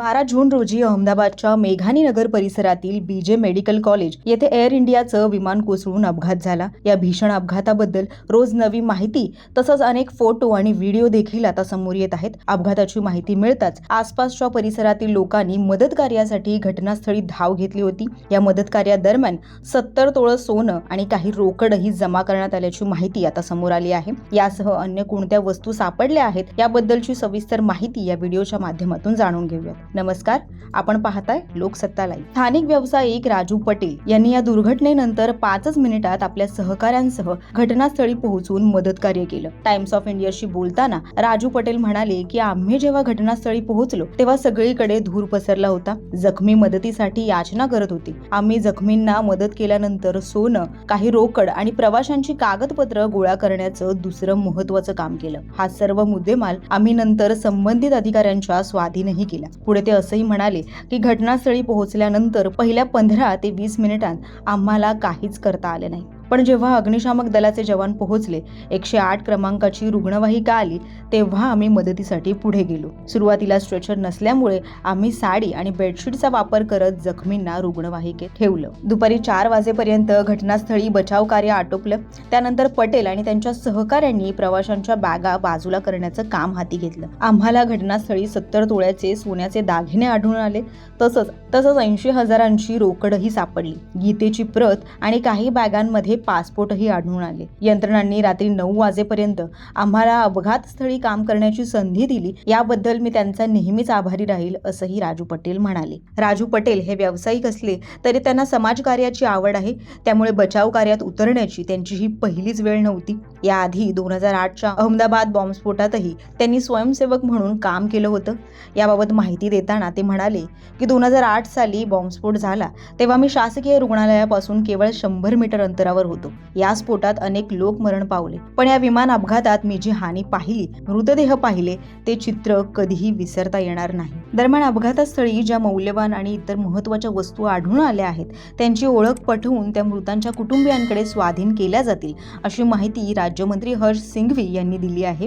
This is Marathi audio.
बारा जून रोजी अहमदाबादच्या मेघानी नगर परिसरातील बीजे मेडिकल कॉलेज येथे एअर इंडियाचं विमान कोसळून अपघात झाला. या भीषण अपघाताबद्दल रोज नवी माहिती तसंच अनेक फोटो आणि व्हिडिओ देखील आता समोर येत आहेत. अपघाताची माहिती मिळताच आसपासच्या परिसरातील लोकांनी मदत कार्यासाठी घटनास्थळी धाव घेतली होती. या मदत कार्यादरम्यान सत्तर तोळं सोनं आणि काही रोकडही जमा करण्यात आल्याची माहिती आता समोर आली आहे. यासह अन्य कोणत्या वस्तू सापडल्या आहेत याबद्दलची सविस्तर माहिती या व्हिडिओच्या माध्यमातून जाणून घेऊयात. नमस्कार आपण पाहताय लोकसत्ता लाईव्ह. स्थानिक व्यावसायिक राजू पटेल यांनी या दुर्घटनेनंतर पाचच मिनिटात आपल्या सहकाऱ्यांसह घटनास्थळी पोहोचून मदत कार्य केलं. टाइम्स ऑफ इंडियाशी बोलताना राजू पटेल म्हणाले की आम्ही जेव्हा घटनास्थळी पोहोचलो तेव्हा सगळीकडे धूर पसरला होता. जखमी मदतीसाठी याचना करत होती. आम्ही जखमींना मदत केल्यानंतर सोनं काही रोकड आणि प्रवाशांची कागदपत्र गोळा करण्याचं दुसरं महत्वाचं काम केलं. हा सर्व मुद्देमाल आम्ही नंतर संबंधित अधिकाऱ्यांच्या स्वाधीनही केला. पुढे ते असंही म्हणाले की घटनास्थळी पोहोचल्यानंतर पहिल्या पंधरा ते वीस मिनिटांत आम्हाला काहीच करता आले नाही. पण जेव्हा अग्निशामक दलाचे जवान पोहोचले एकशे आठ क्रमांकाची रुग्णवाहिका आली तेव्हा आम्ही मदतीसाठी पुढे गेलो. सुरुवातीला स्ट्रेचर नसल्यामुळे आम्ही साडी आणि बेडशीटचा वापर करत जखमींना रुग्णवाहिकेत ठेवलं. दुपारी चार वाजेपर्यंत घटनास्थळी बचाव कार्य आटोपलं. त्यानंतर पटेल आणि त्यांच्या सहकाऱ्यांनी प्रवाशांच्या बॅगा बाजूला करण्याचं काम हाती घेतलं. आम्हाला घटनास्थळी सत्तर तोळ्याचे सोन्याचे दागिने आढळून आले. तसंच तसंच ऐंशी हजारांची रोकडही सापडली. गीतेची प्रत आणि काही बॅगांमध्ये पासपोर्टही आढळून आले. यंत्रणांनी रात्री नऊ वाजेपर्यंत आम्हाला अपघातस्थळी काम करण्याची संधी दिली. याबद्दल मी त्यांचा नेहमीच आभारी राहील असंही राजू पटेल म्हणाले. राजू पटेल हे व्यावसायिक असले तरी त्यांना समाजकार्याची आवड आहे. त्यामुळे बचाव कार्यात उतरण्याची त्यांची ही पहिलीच वेळ नव्हती. याआधी दोन हजार आठच्या अहमदाबाद बॉम्बस्फोटातही त्यांनी स्वयंसेवक म्हणून काम केलं होतं. याबाबत माहिती देताना ते म्हणाले की दोन हजार आठ साली बॉम्बस्फोट झाला तेव्हा मी शासकीय रुग्णालयापासून केवळ शंभर मीटर अंतरावर होतो. या स्फोटात अनेक लोक मरण पावले. पण या विमान अपघातात मी जी हानी पाहिली मृतदेह पाहिले ते चित्र कधीही विसरता येणार नाही. दरम्यान अपघातस्थळी ज्या मौल्यवान आणि इतर महत्त्वाच्या वस्तू आढळून आल्या आहेत त्यांची ओळख पटवून त्या मृतांच्या कुटुंबियांकडे स्वाधीन केल्या जातील अशी माहिती राज्यमंत्री हर्ष सिंघवी यांनी दिली आहे.